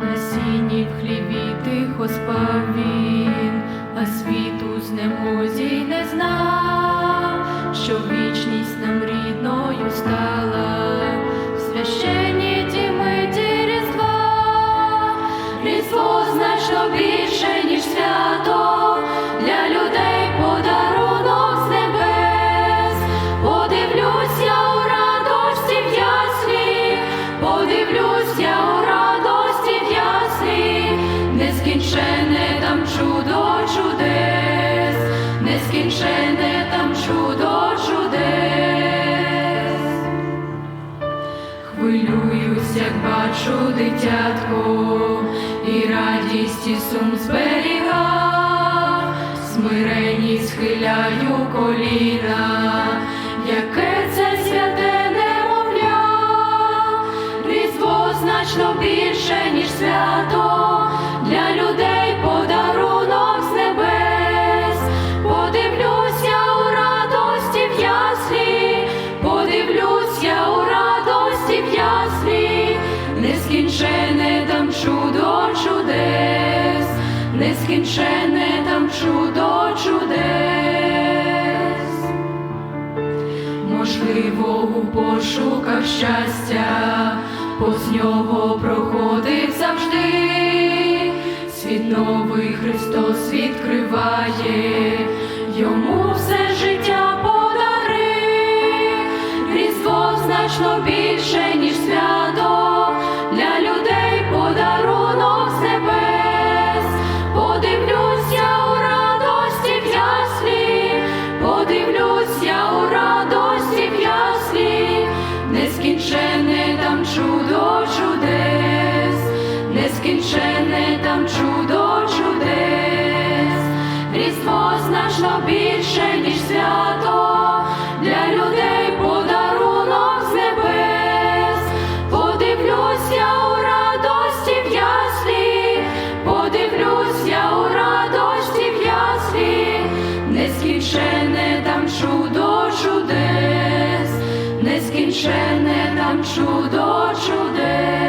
На сіні в хліві тихо спав він, а світу знемозі не знав, що вічність нам рідною стала священні ті різдва, різдво значно більше, ніж свято для людей. нескінчене там чудо чудес, хвилююсь, як бачу дитятку і радість, і сум зберіга, смирені схиляю коліна, яке це святе немовля, різдво значно більше, ніж свято. Нескінчене там чудо чудес, нескінчене там чудо чудес. Можливо, у пошуках щастя, повз нього проходив завжди. Світ новий Христос відкриває, йому все життя подари. Різдво значно більше, нескінчене там чудо чудес, Різдво значно більше, ніж свято, для людей подарунок з небес. Подивлюся у радості в яслі, подивлюся у радості в нескінчене там чудо чудес, нескінчене там чудо чудес.